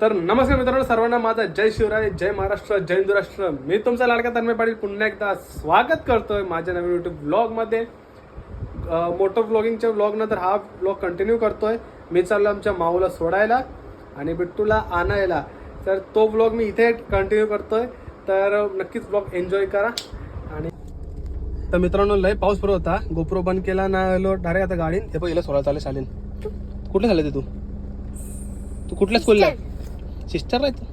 तर नमस्कार मित्रांनो सर्वांना माझा जय शिवराय जय महाराष्ट्र जय हिंदुराष्ट्र मी तुमचा लाडका तन्मय पाटील पुन्हा एकदा स्वागत करतोय माझ्या नवीन युट्यूब ब्लॉगमध्ये मोटर ब्लॉगिंगच्या ब्लॉग नंतर हा ब्लॉग कंटिन्यू करतोय. मी चाललो आमच्या माऊला सोडायला आणि बिट्टूला आणायला. तर तो ब्लॉग मी इथे कंटिन्यू करतोय. तर नक्कीच ब्लॉग एन्जॉय करा. आणि तर मित्रांनो लय पाऊस पडत होता. गोप्रो बंद केला ना आलो डायरेक्ट आता गाडीन. हे बघ हिला सोडा चालेल शालीन. झालं झाले ते तू? तू कुठल्या स्कूलला सिस्टर आहे तू.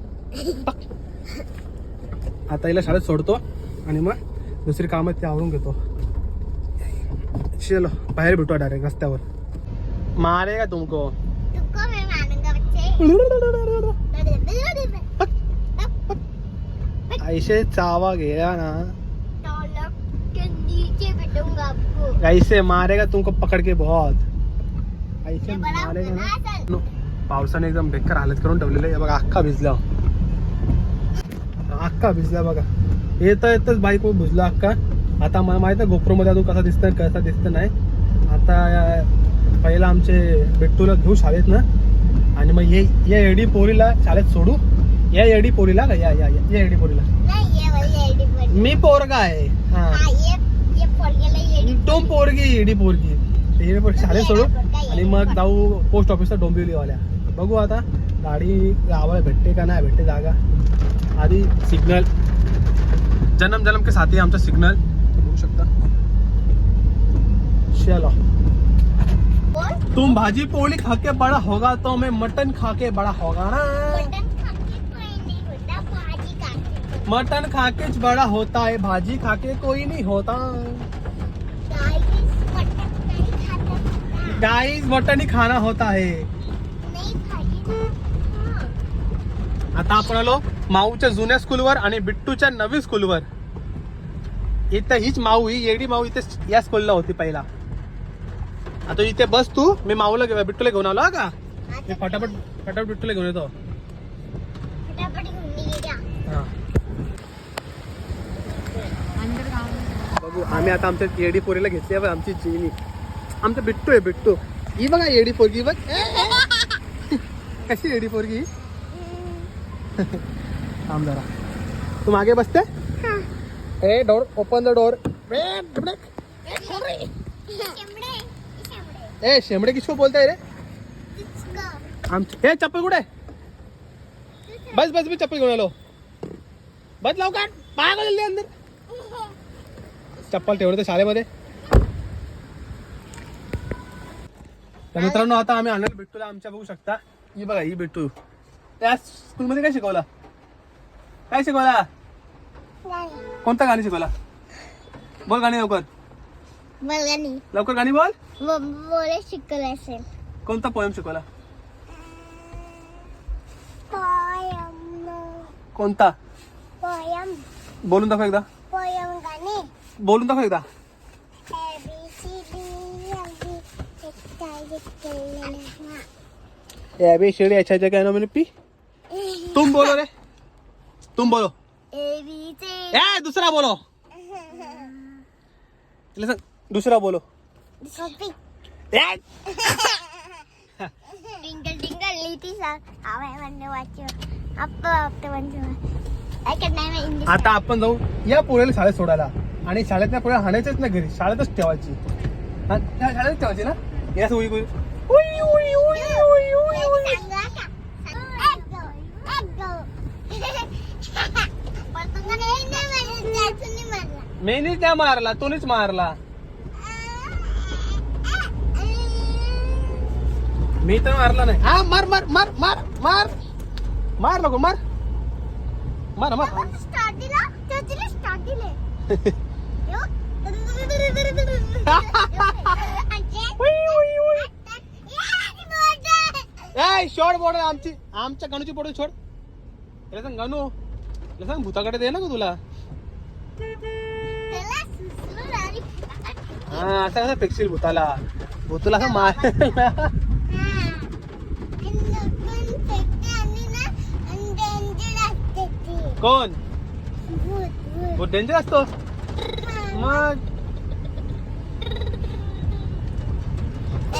आता हिला शाळेत सोडतो आणि मग दुसरी कामं ते आवरून घेतो. चलो बाहेर भेटू डायरेक्ट रस्त्यावर. तुमको? तुमको मारूँगा बच्चे ऐसे चावा गया ना. के नीचे आपको. ऐसे मारेगा तुमको पकड़ के बहुत. ऐसे मारेगा नो, पावसाने एकदम बेकार हालत करून ठेवलेलं आहे. बघा अख्खा भिजला. अख्खा भिजला बघा. येता येतच बाईक भिजला अख्खा. आता मला माहीत आहे गोप्रो मध्ये अजून कसा दिसतं कसा दिसत नाही. आता पहिला आमचे बिट्टूला घेऊ शाळेत ना. आणि मग ये या एडी पोरीला शाळेत सोडू. या एडी पोरीला का? या या या या एडी पोरीला. मी पोरगा आहे. हा. तुम पोरगी एडी पोरगी. एडी पोरगी शाळेत सोडू. आणि मग जाऊ पोस्ट ऑफिसला डोंबिवलीवाल्या. बघू आता. गाडी गावाला भेटते का नाही भेटते जागा. आधी सिग्नल जन्म जन्म के साथी आमचा सिग्नल बघू शकता. चलो. तुम भाजी पोळी खा के बड़ा होगा तो मैं मटन खा के बड़ा होगा ना? मटन खाके कोई नहीं होता भाजी खाके मटन खा के बड़ा होता है भाजी खा के कोई नहीं होता। गाइस मटन ही खाना होता है। आता आपण आलो माऊच्या जुन्या स्कूलवर आणि बिट्टूच्या नवीन स्कूलवर इथं हीच माऊ ही येडी माऊ इथे या स्कूलला होती पहिला. आता इथे बस तू मी माऊला घेऊ बिट्टूला घेऊन आलो हा का? मी फटाफट फटाफट बिट्टूला घेऊन येतो. बघू आम्ही आता आमच्या येडी पोरीला घेतली आहे आमची जेनी. आमचं बिट्टू आहे बिट्टू. ही बघा येडी पोरगी बघ. कशी येडी पोरगी? थांब जरा. तू मागे बसते? ए डोर ओपन द डोर ए शेमडे किसको बोलताय रे? किसको? आमचे हे चप्पल कुठे? बस बस मी चप्पल घेऊन आलो. बस लवकर. पाय जल्दी अंदर. चप्पल ठेवलं तर शाळेमध्ये. तर मित्रांनो आता आम्ही आणलं बिट्टूला आमच्या बघू शकता. ही बघा ही बिट्टू त्या स्कूलमध्ये काय शिकवला? काय शिकवला? कोणता गाणी शिकवला? बोल गाणी लवकर. बोल लवकर गाणी बोल. बोले कोणता पोयम शिकवला? कोणता? पोयम बोलून दाखव एकदा. पोयम गाणी. बोलून दाखव एकदा. ए बी शिडी एच आय जे काय ना म्हणे पी तुम बोलो रे। तुम बोलो। ए दुसरा बोलो। दुसरा बोलो। आप आता आपण जाऊ या पोरेला शाळेत सोडायला. आणि शाळेत ना पोळ्या हाणायचंच ना घरी. शाळेतच ठेवायची. त्या शाळेतच ठेवायची ना? या सोयी उई. उई उई उई उई उई मेनीच त्या मारला तुनीच मारला. मी तर मारला नाही. हा मार मार मार मार मार. मार नको मार. मार मार. शॉर्ट बोर्ड आमची आमच्या गणूची बोर्ड शॉर्ट गणू. त्याला सांग भूताकडे दे ना ग तुला. हा असं कसं फेकशील भूताला. भूतूला असं मार. कोण? भूत, डेंजर असतो? मग?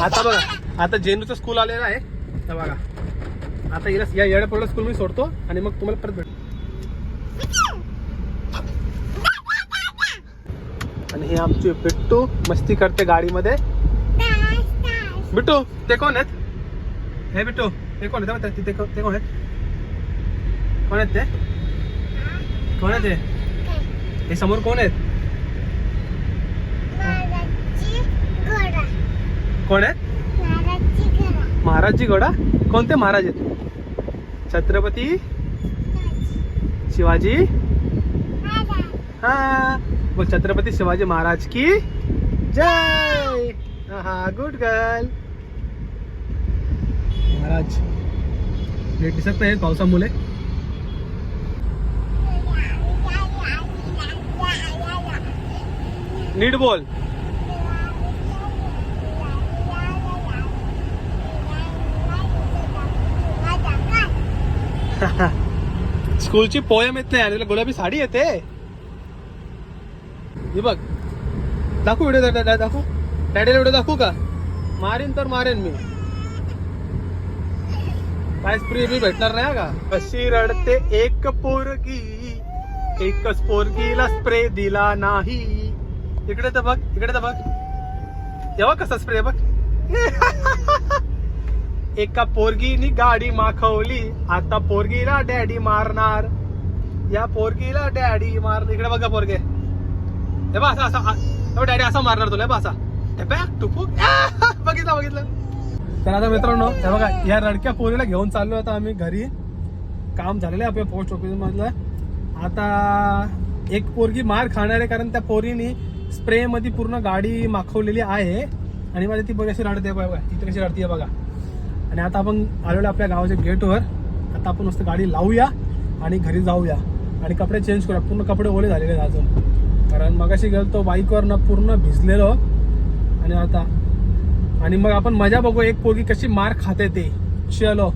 आता बघा आता जेनूचं स्कूल आलेलं आहे. तर बघा. आता हिला या येड्यापोरला स्कूल मी सोडतो आणि मग तुम्हाला परत भेट आणि हे आमची बिट्टू मस्ती करते गाडीमध्ये. बिट्टू ते कोण आहेत? हे बिट्टू ते कोण आहेत? ते कोण आहेत? कोण आहेत ते? कोण आहेत ते? हे समोर कोण आहेत? कोण आहेत? महाराजजी घोडा. कोणते महाराज आहेत? छत्रपती शिवाजी. हा. छत्रपती शिवाजी महाराज की जय। हा गुड गर्ल महाराज नीट दिसत नाही, पावसामुळे. नीट बोल. स्कूलची पोयम येत नाही आणि तुला गुलाबी साडी येते. हे बघ. दाखवू व्हिडिओ दाखवू. डॅडीला व्हिडिओ दाखवू का? मारीन तर मारेन मी. काय स्प्रे बी भेटणार नाही का? कशी रडते एक पोरगी. एकच पोरगीला स्प्रे दिला नाही. इकडे तर बघ इकडे तर बघ. तेव्हा कसा स्प्रे बघ. एका पोरगीनी गाडी माखवली. आता पोरगीला डॅडी मारणार. या पोरगीला डॅडी मार इकडे बघा पोरगे. हे बघ असा असा डॅडी असा मारणार तुला हे असा. हे टुपू. बघितलं बघितलं. तर आता मित्रांनो हे बघा या रडक्या पोरीला घेऊन चाललो आता आम्ही घरी. काम झालेलं आहे आपल्या पोस्ट ऑफिस मधलं. आता एक पोरगी मार खाणार आहे कारण त्या पोरीनी स्प्रे मध्ये पूर्ण गाडी माखवलेली आहे. आणि माझी ती बघ अशी रडते बघा इथे कशी रडते बघा. आणि आता आपण आलेलो आपल्या गावाच्या गेटवर. आता आपण मस्त गाडी लावूया आणि घरी जाऊया. आणि कपडे चेंज करूया. पूर्ण कपडे ओले झालेले आहेत अजून. कारण मगाशी गेलो बाईकवर ना पूर्ण भिजलेलो. आणि आता आणि मग आपण मजा बघू एक पोगी कशी मार खाते ते. चलो.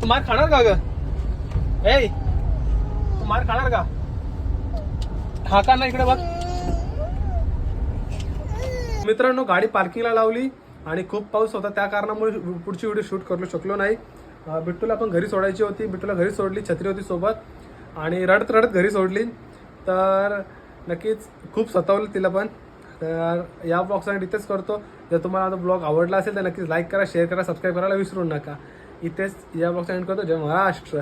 तू मार खाणार का ग? ए तू मार खाणार का? हा का ना इकडे बघ. मित्रांनो गाडी पार्किंगला लावली आणि खूप पाऊस होता. त्या कारणामुळे पुढची व्हिडिओ शूट करू शकलो नाही. बिट्टूला पण घरी सोडायची होती. बिट्टूला घरी सोडली छत्री होती सोबत. आणि रडत रडत घरी सोडली. तर नक्कीच खूप सतावलं तिला पण. तर या ब्लॉगसाठी इथेच करतो. जर तुम्हाला आता ब्लॉग आवडला असेल तर नक्कीच लाईक करा शेअर करा सबस्क्राईब करायला विसरू नका. इथेच या ब्लॉगचा एंड करतो. जय महाराष्ट्र.